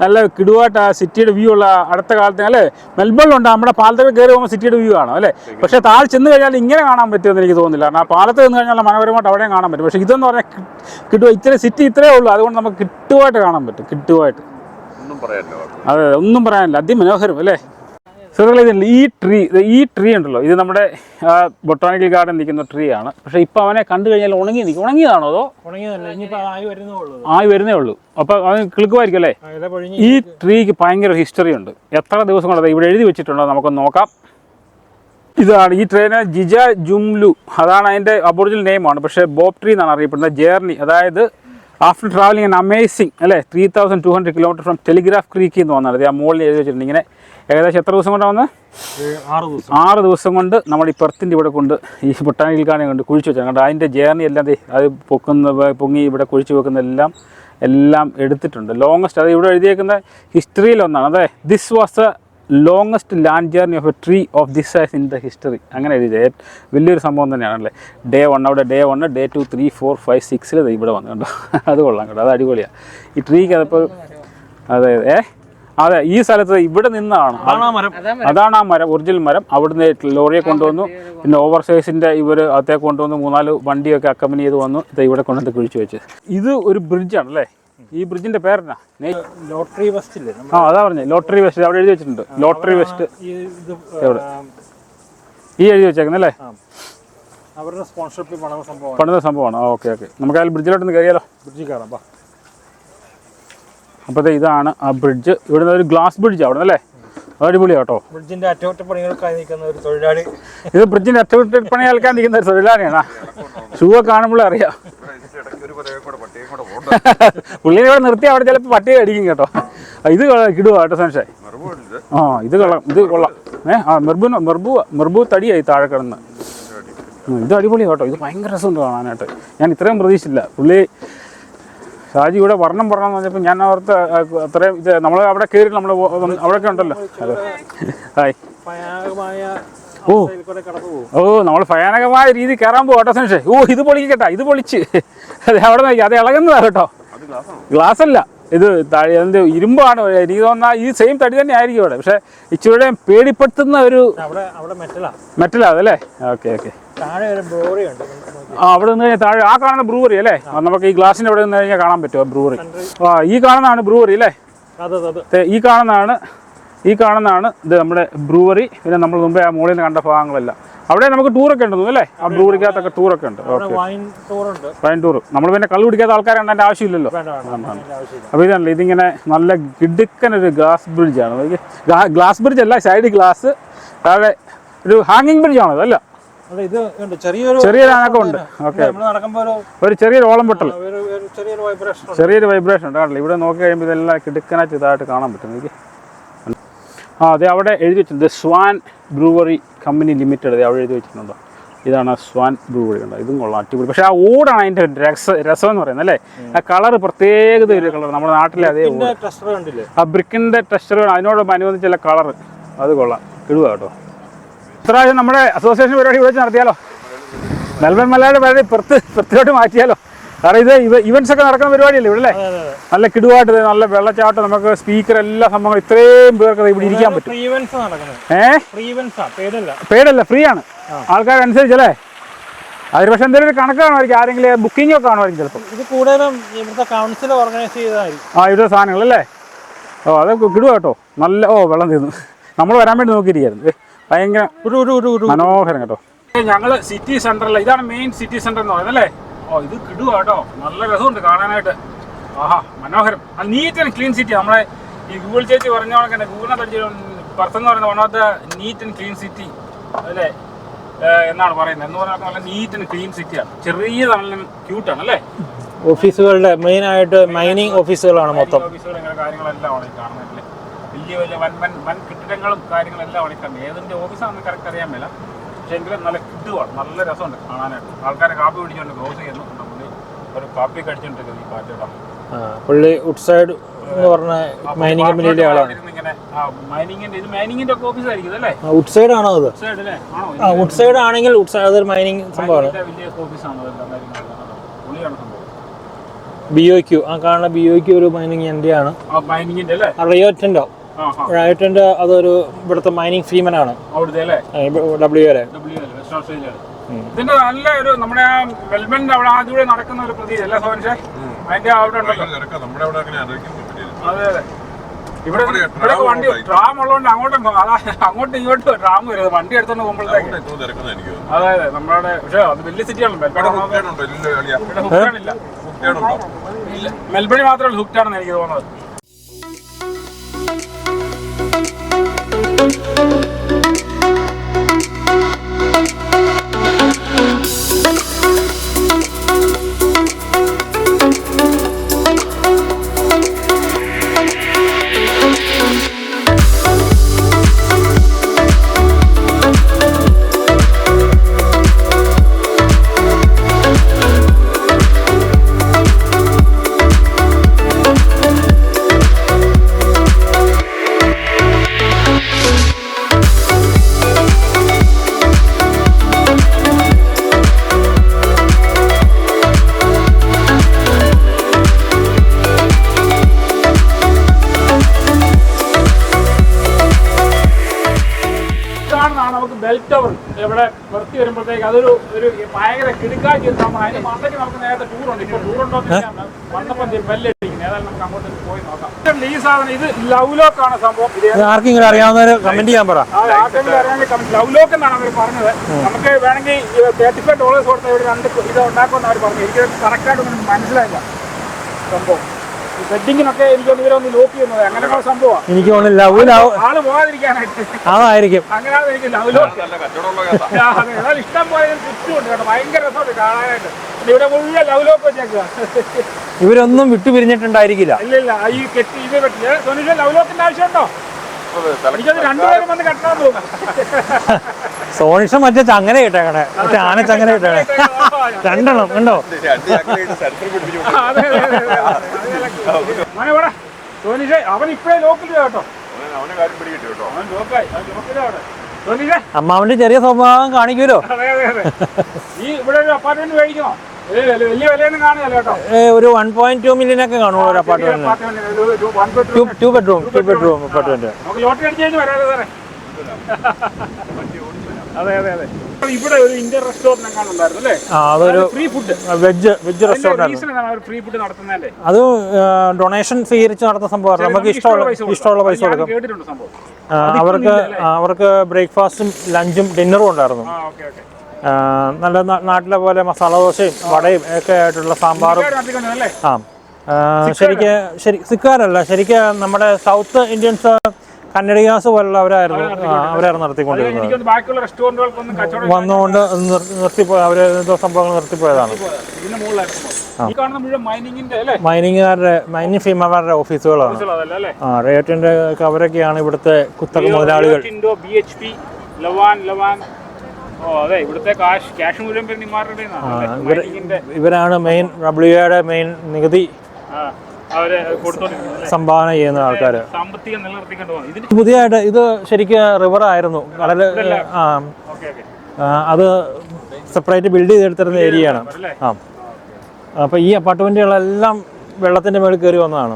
നല്ല കിടുവായിട്ട് ആ സിറ്റിയുടെ വ്യൂ ഉള്ള അടുത്ത കാലത്ത് അല്ലേ? മെൽബണിലുണ്ട് നമ്മുടെ പാലത്തൊക്കെ കയറി പോകുമ്പോൾ സിറ്റിയുടെ വ്യൂ കാണും അല്ലേ? പക്ഷേ താഴെ ചെന്ന് കഴിഞ്ഞാൽ ഇങ്ങനെ കാണാൻ പറ്റുമെന്ന് എനിക്ക് തോന്നുന്നില്ല. കാരണം ആ പാലത്ത് നിന്ന് കഴിഞ്ഞാൽ മനോഹരമായിട്ട് അവിടെയും കാണാൻ പറ്റും. പക്ഷേ ഇതെന്ന് പറഞ്ഞാൽ കിട്ടുക ഇത്ര സിറ്റി ഇത്രയേ ഉള്ളൂ. അതുകൊണ്ട് നമുക്ക് കിട്ടുവായിട്ട് കാണാൻ പറ്റും. കിട്ടുവായിട്ട്. അതെ. ഒന്നും പറയാനില്ല. അതിമനോഹരം അല്ലേ? സുഹൃത്തുക്കളെ ഇതില്ല ഈ ട്രീ ഈ ട്രീ ഉണ്ടല്ലോ ഇത് നമ്മുടെ ബൊട്ടാണിക്കൽ ഗാർഡൻ നിൽക്കുന്ന ട്രീ ആണ്. പക്ഷെ ഇപ്പോൾ അവനെ കണ്ടു കഴിഞ്ഞാൽ ഉണങ്ങി നിൽക്കും. ഉണങ്ങിയതാണോ അതോ? ആയി വരുന്നേ ഉള്ളൂ അപ്പോൾ അവൻ കിളുക്കുമായിരിക്കും അല്ലേ? ഈ ട്രീക്ക് ഭയങ്കര ഹിസ്റ്ററി ഉണ്ട്. എത്ര ദിവസം കൊണ്ട് ഇവിടെ എഴുതി വെച്ചിട്ടുണ്ടോ നമുക്ക് നോക്കാം. ഇതാണ് ഈ ട്രെയിന് ജിജ ജുംലു അതാണ് അതിന്റെ അബോറിജിനൽ നെയിമാണ് പക്ഷേ ബോബ് ട്രീ എന്നാണ് അറിയപ്പെടുന്നത്. ജേർണി അതായത് ആഫ്റ്റർ ട്രാവലിംഗ് ആൻ അമേസിങ് അല്ലേ? Three thousand two hundred kilometre from Telegraph Creek എന്ന് തോന്നുന്നത് ആ മുകളിൽ എഴുതി വെച്ചിട്ടുണ്ട്. ഇങ്ങനെ ഏകദേശം എത്ര ദിവസം കൊണ്ടാണ് വന്നത്? ആറ് ദിവസം. ആറ് ദിവസം കൊണ്ട് നമ്മൾ ഈ പെർത്തിന്റെ ഇവിടെ കൊണ്ട് ഈ ബൊട്ടാനിക്കൽ ഗാർഡൻ കൊണ്ട് കുഴിച്ച് വെച്ചാൽ കണ്ടോ അതിന്റെ ജേർണി എല്ലാം അത് പൊക്കുന്ന പൊങ്ങി ഇവിടെ കുഴിച്ച് വെക്കുന്ന എല്ലാം എല്ലാം എടുത്തിട്ടുണ്ട്. ലോങ്ങസ്റ്റ് അത് ഇവിടെ എഴുതിയേക്കുന്ന ഹിസ്റ്ററിയിലൊന്നാണ് അതെ this was the longest land journey of a tree of this size in the history അങ്ങനെ എഴുതിയത്. വലിയൊരു സംഭവം തന്നെയാണല്ലേ ഡേ വൺ അവിടെ day one day two three four five സിക്സിൽ ഇവിടെ വന്നു കേട്ടോ അത് കൊള്ളാം കേട്ടോ അത് അടിപൊളിയാണ് ഈ ട്രീക്ക് അതിപ്പോൾ അതെ. ഏ? അതെ ഈ സ്ഥലത്ത് ഇവിടെ നിന്നാണ്. അതാണ് ആ മരം. അതാണ് ആ മരം ഒറിജിനൽ മരം. അവിടുന്ന് ലോറിയെ കൊണ്ടുവന്നു. പിന്നെ ഓവർ സൈസിന്റെ ഇവർ അതേ കൊണ്ടുവന്ന്. മൂന്നാൽ വണ്ടിയൊക്കെ അക്കമ്പനി ചെയ്ത് വന്നു. ഇത് ഇവിടെ കൊണ്ടുവന്ന് കുഴിച്ചു വെച്ച്. ഇത് ഒരു ബ്രിഡ്ജാണ് അല്ലേ? ഈ ബ്രിഡ്ജിന്റെ പേരെന്നാ? നെ- ലോട്ടറി വെസ്റ്റ് ആ അതാ പറഞ്ഞേ. Lotterywest. അവിടെ എഴുതി വെച്ചിട്ടുണ്ട്. Lotterywest. ഈ ഇത് എവിടെ? ഈ എഴുതി വെച്ചേക്കുന്നല്ലേ. അവരുടെ സ്പോൺസർഷിപ്പ് പണ സംഭവമാണ്. പണിത സംഭവമാണ്. Okay okay. നമുക്ക് അതിൽ ബ്രിഡ്ജിലോട്ടൊന്ന് കയറിയാലോ ബ്രിഡ്ജിൽ കയറാം അപ്പോൾ ഇതാണ് ആ ബ്രിഡ്ജ് ഇവിടുന്ന് ഒരു ഗ്ലാസ് ബ്രിഡ്ജ് അവിടെ അല്ലേ? അടിപൊളി കേട്ടോ ബ്രിഡ്ജിന്റെ അറ്റകുറ്റപ്പണികൾക്കായി നിൽക്കുന്ന ഒരു തൊഴിലാളി. ഇത് ബ്രിഡ്ജിന്റെ അറ്റകുറ്റപ്പണി കേൾക്കാൻ നിൽക്കുന്ന ഒരു തൊഴിലാളിയാണ് ഷൂ കാണുമ്പോഴേ അറിയാം. ഇവിടെ പുള്ളിനെ ഇവിടെ നിർത്തി അവിടെ ചിലപ്പോൾ പട്ടിയെ അടിക്കും കേട്ടോ. ഇത് കിടുവാ കേട്ടോ സംശയം ആ ഇത് കൊള്ളാം. ഇത് കൊള്ളാം. ഏ ആ മെർബു മെർബു മെർബു തടിയായി താഴെ കിടന്ന്. ഇത് അടിപൊളി കേട്ടോ ഇത് ഭയങ്കര രസമുണ്ട് കാണാനായിട്ട്. ഞാൻ ഇത്രയും പ്രതീക്ഷിച്ചില്ല. പുള്ളി ഷാജി ഇവിടെ വർണം പറഞ്ഞെന്ന് പറഞ്ഞപ്പോൾ ഞാൻ ഓർത്ത് അത്രയും ഇത് നമ്മൾ അവിടെ കയറി നമ്മൾ അവിടെയൊക്കെ ഉണ്ടല്ലോ. Hello hi. ഓ. ഓ നമ്മൾ ഭയാനകമായ രീതി കയറാൻ പോകും കേട്ടോ സംശയം ഓ ഇത് പൊളിക്കട്ടാ ഇത് പൊളിച്ച്. അതെ അവിടെ നോക്കി അത് ഇളകുന്നതാ കേട്ടോ. അത് ഗ്ലാസ് അല്ല ഇത് താഴെ എന്ത് ഇരുമ്പാണ്. എനിക്ക് തോന്നുന്ന ഈ സെയിം തടി തന്നെ ആയിരിക്കും ഇവിടെ. പക്ഷെ ഇച്ചിരി പേടിപ്പെടുത്തുന്ന ഒരു മെറ്റലാ മെറ്റലാ അതല്ലേ? Okay okay. താഴെ ഒരു ബ്രോറി ഉണ്ട്. ആ അവിടെ നിന്ന് കഴിഞ്ഞാൽ താഴെ ആ കാണുന്ന ബ്രൂവറി അല്ലേ? നമുക്ക് ഈ ഗ്ലാസിന്റെ അവിടെ നിന്ന് കഴിഞ്ഞാൽ കാണാൻ പറ്റുമോ ബ്രൂവറി ആ ഈ കാണുന്നതാണ് ബ്രൂവറി അല്ലേ? ഈ കാണുന്നതാണ് ഈ കാണുന്നതാണ് ഇത് നമ്മുടെ ബ്രൂവറി പിന്നെ നമ്മൾ മുമ്പേ ആ മുകളിൽ നിന്ന് കണ്ട ഭാഗങ്ങളെല്ലാം. അവിടെ നമുക്ക് ടൂറൊക്കെ ഉണ്ട് അല്ലേ? ആ ബ്രൂവറിക്കകത്തൊക്കെ ടൂറൊക്കെ ഉണ്ട്. വൈൻ ടൂർ നമ്മൾ പിന്നെ കള്ളു പിടിക്കാത്ത ആൾക്കാരുണ്ട് അതിന്റെ ആവശ്യമില്ലല്ലോ. അപ്പോൾ ഇതാണല്ലോ ഇതിങ്ങനെ നല്ല കിടുക്കൻ ഒരു ഗ്ലാസ് ബ്രിഡ്ജാണ് ഗ്ലാസ് ബ്രിഡ്ജ് അല്ല സൈഡ് ഗ്ലാസ് താഴെ ഒരു ഹാങ്ങിങ് ബ്രിഡ്ജ് ആണോ അതല്ല അല്ല. ഇത് ചെറിയൊരു ഓക്കെ. ഒരു ചെറിയൊരു ഓളം പൊട്ടൽ. ചെറിയൊരു വൈബ്രേഷൻ ഉണ്ട്. കാണില്ല ഇവിടെ നോക്കി കഴിയുമ്പോൾ ഇതെല്ലാം കിടുക്കനായിട്ട് ഇതായിട്ട് കാണാൻ പറ്റും. എനിക്ക് ആ അതെ അവിടെ എഴുതി വെച്ചിട്ടുണ്ട്. Swan Brewery Company Limited. അതെ അവിടെ എഴുതി വെച്ചിട്ടുണ്ടോ. ഇതാണ് സ്വാൻ ബ്രൂവറി ഉണ്ടോ ഇതും കൊള്ളാം. അടിപൊളി. പക്ഷേ ആ ഓടാണ് അതിന്റെ രസ രസം എന്ന് പറയുന്നത് അല്ലേ? ആ കളർ പ്രത്യേകത ഒരു കളർ. നമ്മുടെ നാട്ടിലെ അതേ ആ ബ്രിക്കിന്റെ ടെക്സ്ചർ അതിനോടൊപ്പം അനുബന്ധിച്ചുള്ള കളർ അത് കൊള്ളാം. ഇടുക കേട്ടോ. ഇപ്രാവശ്യം നമ്മുടെ അസോസിയേഷൻ പരിപാടി ഇവിടെ വെച്ച് നടത്തിയാലോ? നെൽവൻ മലയുടെ പരിപാടി പുറത്ത് പുറത്തോട്ട് മാറ്റിയാലോ? കാരണം ഇത് ഇവ ഇവൻസ് ഒക്കെ നടക്കുന്ന പരിപാടിയല്ലേ ഇവിടെ അല്ലേ? നല്ല കിടുവായിട്ട് നല്ല വെള്ളച്ചാട്ടം നമുക്ക് സ്പീക്കർ എല്ലാ സംഭവങ്ങളും ഇത്രയും പേർക്ക് ഇവിടെ ഇരിക്കാൻ പറ്റും. ഏഹ് പേടല്ല ഫ്രീ ആണ്. ആൾക്കാരനുസരിച്ച് അല്ലേ? അതിന് പക്ഷെ എന്തെങ്കിലും ഒരു കണക്ക് കാണുമായിരിക്കും ആരെങ്കിലും ബുക്കിംഗ് ഒക്കെ കാണുമായിരിക്കും ചിലപ്പോൾ ഇത് കൂടുതലും ഇവിടുത്തെ കൗൺസിൽ ഓർഗനൈസ് ചെയ്തതായിരിക്കും. ആ ഇവിടുത്തെ സാധനങ്ങളല്ലേ ഓ അത് കിടുവാട്ടോ കേട്ടോ. നല്ല ഓ വെള്ളം തീർന്നു. നമ്മൾ വരാൻ വേണ്ടി നോക്കിയിരിക്കുന്നു ഭയങ്കര ഒരു ഒരു ഒരു ഒരു. മനോഹരം കേട്ടോ. ഞങ്ങൾ സിറ്റി സെന്ററിൽ ഇതാണ് മെയിൻ സിറ്റി സെന്റർ എന്ന് പറയുന്നത് അല്ലേ? ഓ ഇത് കിടുക കേട്ടോ. നല്ല രസമുണ്ട് കാണാനായിട്ട്. ആഹാ മനോഹരം. നീറ്റ് ആൻഡ് ക്ലീൻ സിറ്റി നമ്മളെ ഈ ഗൂഗിൾ ചേച്ചി പറഞ്ഞ കണക്ക് തന്നെ ഗൂഗിളിനകത്ത് അടിച്ച പെർസൺ എന്ന് പറയുന്നത് one of the neat and clean city അല്ലേ? എന്നാണ് പറയുന്നത്. എന്ന് പറഞ്ഞാൽ നല്ല നീറ്റ് ആൻഡ് ക്ലീൻ സിറ്റിയാണ് ചെറിയതാണെങ്കിലും ക്യൂട്ടാണ് അല്ലേ? ഓഫീസുകളുടെ മെയിൻ ആയിട്ട് മൈനിങ് ഓഫീസുകളാണ് മൊത്തം. ഓഫീസുകൾ ഇങ്ങനെ കാര്യങ്ങളെല്ലാം ആണ് കാണുന്നത് വലിയ വലിയ വൻ വൻ വൻ കെട്ടിടങ്ങളും കാര്യങ്ങളെല്ലാം എല്ലാം കാണുന്നത് ഏതിന്റെ ഓഫീസാണെന്ന് കറക്റ്റ് അറിയാൻ മേല. പക്ഷേ എങ്കിലും നല്ല കിട്ടുവാണ് നല്ല രസമുണ്ട് കാണാനായിട്ട്. ആൾക്കാരെ കാപ്പി പിടിച്ചുകൊണ്ട് ക്ലോസ് ചെയ്യുന്നു. നമ്മുടെ പുള്ളി ഒരു കാപ്പി കഴിച്ചുകൊണ്ടിരിക്കുന്നു ഈ പാറ്റയുടെ പുള്ളി ഉഡ്സൈഡ് എന്ന് പറഞ്ഞ മൈനിങ് കമ്പനിയിലെ ആളാണ്. മൈനിങ്ങിന്റെ ഇത് മൈനിങ്ങിന്റെ ഒക്കെ ഓഫീസ് ആയിരിക്കും അല്ലേ? ഉഡ്സൈഡ് ആണോ അത്? സൈഡ് ആ ആണെങ്കിൽ അതൊരു മൈനിങ് സംഭവമാണ്. വലിയ ഓഫീസാണ് അതെല്ലാം പുള്ളിയാണ് സംഭവം. ബി ഒ ക്യു ആ കാണുന്ന ബി ഒ ക്യു ഒരു മൈനിങ് എന്റെ ആണ് റയോറ്റന്റോ റയോറ്റന്റെ അതൊരു ഇവിടുത്തെ മൈനിങ് അല്ലേ W A W L west Australia ഇതിന്റെ നല്ല ഒരു നമ്മുടെ ആ മെൽബണിന്റെ അവിടെ ആദ്യം നടക്കുന്ന ഒരു പ്രതീതി അല്ലേ സോനിഷേ അതിന്റെ അവിടെ ഉണ്ടല്ലോ. നമ്മുടെ അവിടെ അങ്ങനെ അറിയിക്കാൻ പറ്റില്ല അതെ അതെ. ഇവിടെ വണ്ടി. ട്രാം ഉള്ളതുകൊണ്ട് അങ്ങോട്ടും അങ്ങോട്ടും ഇങ്ങോട്ടും ട്രാം വരുന്നത്. വണ്ടി എടുത്തോണ്ട് പോകുമ്പോഴത്തേക്ക്. അതെ അതെ. നമ്മുടെ പക്ഷേ അത് വലിയ സിറ്റിയാണല്ലോ മെൽബൺ ഇവിടെ ഹുക്ക്ഡൗൺ ഉണ്ടോ? എനിക്ക് കളിയാ കാണുന്നതാണ് നമുക്ക് ബെൽറ്റ് ടവർ ഇവിടെ നിർത്തി വരുമ്പോഴത്തേക്ക് അതൊരു ഒരു ഭയങ്കര കിടുക്കാഴ്ച സംഭവം. അതിന് മണ്ടയ്ക്ക് നമുക്ക് നേരത്തെ ടൂറുണ്ട് ഇപ്പൊ ടൂറുണ്ടോ വന്നപ്പോൾ ബെല്ലടിക്കുന്നത് ഏതായാലും നമുക്ക് അങ്ങോട്ട് പോയി നോക്കാം. ഈ സാധനം ഇത് ലവ് ലോക്ക് ആണ് സംഭവം. ആർക്കെങ്കിലും അറിയാവുന്നവർ കമന്റ് ചെയ്യാൻ പറ. ആർക്കെങ്കിലും അറിയാമെങ്കിൽ ലവ് ലോക്ക് എന്നാണ് അവർ പറഞ്ഞത്. നമുക്ക് വേണമെങ്കിൽ തേർട്ടി ഫൈവ് ഡോളേഴ്സ് കൊടുത്ത ഇവിടെ രണ്ട് ഇത് ഉണ്ടാക്കുമെന്ന് അവർ പറഞ്ഞു. എനിക്ക് കറക്റ്റായിട്ടൊന്നും മനസ്സിലായില്ല. സംഭവം. വെഡിങ്ങിനൊക്കെ ഒന്ന് ലോക്ക് ചെയ്യുന്നത് അങ്ങനെയുള്ള സംഭവമാണ്. എനിക്ക് തോന്നുന്നു ലവ് ലവ് ആൾ പോകാതിരിക്കാനായിട്ട് അതായിരിക്കും അങ്ങനെയാണ് എനിക്ക് ലവ് ലോക്ക് അതെ. ഇഷ്ടം പോലെ ചുറ്റുമുണ്ട് കേട്ടോ. ഭയങ്കര രസമുണ്ട് കാണാനായിട്ട്. പിന്നെ ഇവിടെ മുഴുവൻ ലവ് ലോക്ക് വെച്ചേക്കുക ഇവരൊന്നും വിട്ടുപിരിഞ്ഞിട്ടുണ്ടായിരിക്കില്ല. ഇല്ല ഇല്ല. ഈ കെട്ടി ഇത് പറ്റില്ല സൊല്യൂഷൻ ലവ് ലോക്കിന്റെ ആവശ്യമുണ്ടോ? എനിക്കത് രണ്ടുപേരും വന്ന് കെട്ടണമെന്ന് തോന്നുന്നു സോണിഷ മറ്റേ ചങ്ങനെ കിട്ടേക്കണേ. മറ്റേ ആന ചങ്ങനെ കിട്ടേക്കണേ. രണ്ടെണ്ണം കണ്ടോ? അവൻ ഇപ്പഴേ ലോക്കില്ല കേട്ടോ. അമ്മാവന്റെ ചെറിയ സ്വഭാവം കാണിക്കുമല്ലോ ഈ ഇവിടെ ഒരു അപ്പാർട്ട്മെന്റ് മേടിക്കണോ ഒരു വൺ പോയിന്റ് ടു മില്യൺ ഒക്കെ കാണുമോ ഒരു apartment two bedroom two bedroom apartment നമുക്ക് ലോട്ടറി അടിച്ചു വരാതെ സാറേ. അതെ അതെ അതെ. ഇവിടെ ഒരു ഇന്ത്യൻ റെസ്റ്റോറന്റ് അല്ലേ? അതൊരു free food veg veg restaurant free food നടത്തുന്നതല്ലേ? അത് ഡൊണേഷൻ സ്വീകരിച്ച് നടത്തുന്ന സംഭവമാണ്. നമുക്ക് ഇഷ്ടമുള്ള ഇഷ്ടമുള്ള പൈസ കൊടുക്കും. സംഭവം. അവർക്ക് അവർക്ക് ബ്രേക്ക്ഫാസ്റ്റും ലഞ്ചും ഡിന്നറും ഉണ്ടായിരുന്നു. നല്ല നാട്ടിലെ പോലെ മസാല ദോശയും വടയും ഒക്കെ ആയിട്ടുള്ള സാമ്പാറും ആ, ശരിക്ക് ശരി സിക്കാരല്ല. ശരിക്ക് നമ്മുടെ സൗത്ത് ഇന്ത്യൻസ് കന്നഡികാസ് പോലുള്ള അവരായിരുന്നു അവരായിരുന്നു നടത്തിക്കൊണ്ടിരുന്നത്. വന്നുകൊണ്ട് നിർത്തിപ്പോയ അവർ അവർ എന്തോ സംഭവങ്ങൾ നിർത്തിപ്പോയതാണ് മൈനിങ്ങുകാരുടെ മൈനിങ് ഫീമമാരുടെ ഓഫീസുകളാണ്. ആ റേറ്റിന്റെ അവരൊക്കെയാണ് ഇവിടുത്തെ കുത്തക മുതലാളികൾ. ഇവരാണ് മെയിൻ ഡബ്ല്യു എയുടെ മെയിൻ നികുതി? സംഭാവന ചെയ്യുന്ന ആൾക്കാർ പുതിയതായിട്ട് ഇത് ശരിക്കും റിവർ ആയിരുന്നു. കടൽ ആ അത് സെപ്പറേറ്റ് ബിൽഡ് ചെയ്തെടുത്തിരുന്ന ഏരിയയാണ് ആ. അപ്പോൾ ഈ അപ്പാർട്ട്മെന്റുകളെല്ലാം വെള്ളത്തിന്റെ മേളിൽ കയറി വന്നതാണ്.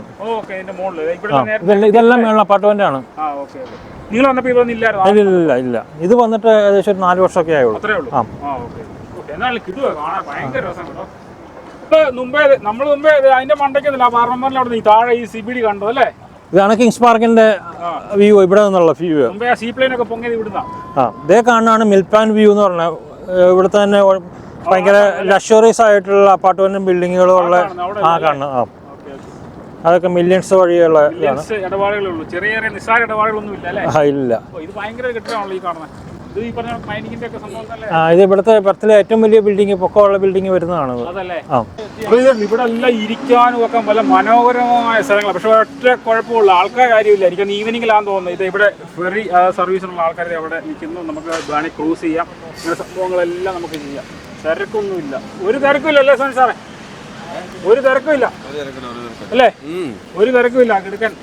ഇതെല്ലാം മേളിൽ അപ്പാർട്ട്മെന്റ് ആണ് ഇല്ല ഇല്ല ഇല്ല ഇത് വന്നിട്ട് ഏകദേശം ഒരു നാല് വർഷമൊക്കെ ആയുള്ളൂ. ആ. ഇപ്പൊ മുമ്പേ നമ്മൾ മുമ്പേ അതിന്റെ മണ്ടയ്ക്കൊന്നുമില്ല പാർലമെന്റിൽ അവിടെ താഴെ ഈ സി ബി ഡി കണ്ടു അല്ലേ? ഇതാണ് കിങ്സ് പാർക്കിന്റെ വ്യൂ ഇവിടെ നിന്നുള്ള വ്യൂ. മുമ്പേ സീ പ്ലെയിൻ ഒക്കെ പൊങ്ങിയത് ഇവിടുന്ന്. ആ ഇതേ കാണുന്നതാണ് മിൽപാൻ വ്യൂ എന്ന് പറഞ്ഞ ഇവിടുത്തെ തന്നെ ഭയങ്കര ലക്ഷറീസ് ആയിട്ടുള്ള അപ്പാർട്ട്മെന്റും ബിൽഡിങ്ങുകളും ഉള്ള ആ കാണുന്നത് ആ. അതൊക്കെ മില്യൺസ് വഴിയുള്ള ഇതാണ്. മില്യൺസ് ഇടപാടുകളേ ഉള്ളൂ. ചെറിയ ചെറിയ നിസ്സാര ഇടപാടുകളൊന്നും ഇല്ല ഇല്ല. ഇത് ഭയങ്കര കെട്ടിടമാണല്ലോ ഈ കാണുന്നത്. ഇത് പറഞ്ഞ മൈനിങ്ങിന്റെ ഒക്കെ സംഭവം ആ ഇത് ഇവിടുത്തെ പെർത്തിലെ ഏറ്റവും വലിയ ബിൽഡിംഗ് പൊക്കമുള്ള ബിൽഡിംഗ് വരുന്നതാണ് ഇവിടെ എല്ലാം ഇരിക്കാനും ഒക്കെ വല്ല മനോഹരമായ സ്ഥലങ്ങളാണ് പക്ഷെ ഒറ്റ കുഴപ്പമുള്ള ആൾക്കാർ കാര്യമില്ല. എനിക്ക് ഈവനിങ്ങിലാന്ന് തോന്നുന്നത് ഇത് ഇവിടെ ഫെറി സർവീസിനുള്ള ആൾക്കാർ അവിടെ നിൽക്കുന്നു. നമുക്ക് വേണമെങ്കിൽ ക്രൂസ് ചെയ്യാം. ഇങ്ങനെ സംഭവങ്ങളെല്ലാം നമുക്ക് ചെയ്യാം. തിരക്കൊന്നുമില്ല. ഒരു തിരക്കുമില്ല അല്ലേ സാറേ? ഒരു തിരക്കുമില്ല. അല്ലേ? ഒരു തിരക്കുമില്ല. കിടക്കാൻ.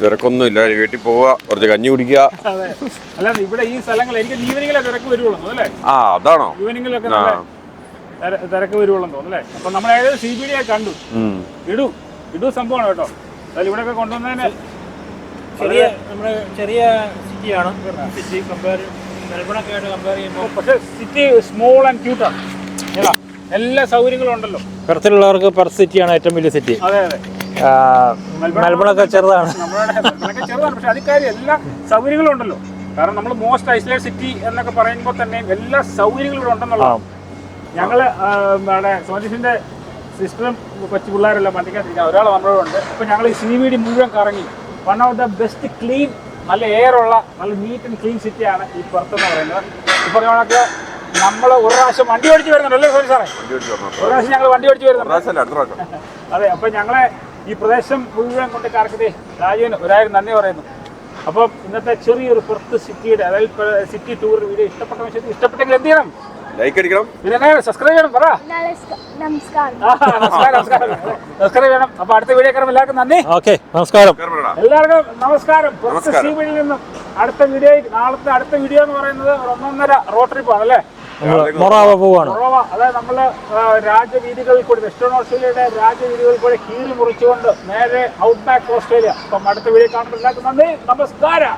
തിരക്കൊന്നുമില്ല. വീട്ടിൽ പോവുക കുറച്ച് കഞ്ഞി കുടിക്കുക. അല്ലാതെ ഇവിടെ ഈ സ്ഥലങ്ങൾ എനിക്ക് ഈവനിങ്ങിലെ തിരക്ക് വരുവുള്ളൂ അല്ലേ? ആ അതാണോ? ഈവനിങ്ങിലൊക്കെ തിരക്ക് വരുവുള്ളൂ തോന്നുന്നു അല്ലേ? അപ്പൊ നമ്മൾ ഏതായാലും സി ബി ഡി കണ്ടു. ഇടു ഇടു സംഭവമാണ് കേട്ടോ. അതായത് ഇവിടെയൊക്കെ കൊണ്ടുവന്നതിന് ചെറിയ നമ്മുടെ ചെറിയ സിറ്റിയാണ് സിറ്റി കമ്പയർ മെൽബണൊക്കെ ആയിട്ട് കമ്പയർ ചെയ്യുമ്പോൾ പക്ഷേ സിറ്റി സ്മോൾ ആൻഡ് ക്യൂട്ടാണ് എല്ലാ സൗകര്യങ്ങളും ഉണ്ടല്ലോ. പെർത്തിലുള്ളവർക്ക് പെർ സിറ്റിയാണ് ഏറ്റവും വലിയ സിറ്റി അതെ അതെ. മെൽബണൊക്കെ ചെറുതാണ്. നമ്മുടെ ചെറുതാണ്. പക്ഷെ അതിക്കാര്യം എല്ലാ സൗകര്യങ്ങളും ഉണ്ടല്ലോ. കാരണം നമ്മൾ മോസ്റ്റ് ഐസൊലേറ്റ് സിറ്റി എന്നൊക്കെ പറയുമ്പോൾ തന്നെ എല്ലാ സൗകര്യങ്ങളും ഇവിടെ ഉണ്ടെന്നുള്ളതാണ്. ഞങ്ങൾ നമ്മുടെ സോനീഷിന്റെ സിസ്റ്ററും കൊച്ചു പിള്ളേരെല്ലാം വണ്ടിക്കകത്തിരിക്കുക ഒരാൾ നമ്മളോടുണ്ട് അപ്പൊ ഞങ്ങൾ ഈ സി വി ഡി മുഴുവൻ കറങ്ങി. One of the best clean നല്ല എയർ ഉള്ള നല്ല നീറ്റ് ആൻഡ് ക്ലീൻ സിറ്റിയാണ് ഈ പുറത്തെന്ന് പറയുന്നത്. ഈ പറഞ്ഞ നമ്മൾ ഒരു പ്രാവശ്യം വണ്ടി ഓടിച്ച് വരുന്നുണ്ടല്ലേ സോറി സാറേ? വണ്ടി ഓടിച്ച് വരണം. ഒരു പ്രാവശ്യം ഞങ്ങൾ വണ്ടി ഓടിച്ച് വരുന്നുണ്ട്. അതെ അപ്പൊ ഞങ്ങളെ ഈ പ്രദേശം മുഴുവൻ കൊണ്ട് കറക്കട്ടെ രാജീവൻ ഒരായിരം നന്ദി പറയുന്നു. അപ്പം ഇന്നത്തെ ചെറിയൊരു പുറത്ത് സിറ്റിയുടെ അതായത് സിറ്റി ടൂർ വീഡിയോ ഇഷ്ടപ്പെട്ട വിഷയത്തിൽ ഇഷ്ടപ്പെട്ടെങ്കിൽ എന്ത് ചെയ്യണം? ലൈക്ക് അടിക്കണം. പിന്നെ സബ്സ്ക്രൈബ് ചെയ്യണം പറ. നമസ്കാരം. ആ, നമസ്കാരം നമസ്കാരം. സബ്സ്ക്രൈബ് ചെയ്യണം. അപ്പൊ അടുത്ത വീഡിയോ കാരണം എല്ലാവർക്കും നന്ദി. ഓക്കെ നമസ്കാരം. എല്ലാവർക്കും നമസ്കാരം. പുറത്ത്. സീമിൽ നിന്നും അടുത്ത വീഡിയോ നാളത്തെ അടുത്ത വീഡിയോ എന്ന് പറയുന്നത് ഒന്നൊന്നര റോഡ് ട്രിപ്പ് ആണല്ലേ? നമ്മൾ മൊറാവ പോവാണ്. അതായത് നമ്മൾ രാജവീതികളിൽ കൂടി വെസ്റ്റേൺ ഓസ്ട്രേലിയയുടെ രാജവീതികളിൽ കൂടി കീറി മുറിച്ചുകൊണ്ട് നേരെ ഔട്ട് ബാക്ക് ഓസ്ട്രേലിയ അപ്പം അടുത്ത വീഡിയോ കാണുമ്പോൾ എല്ലാവർക്കും നന്ദി. നമസ്കാരം.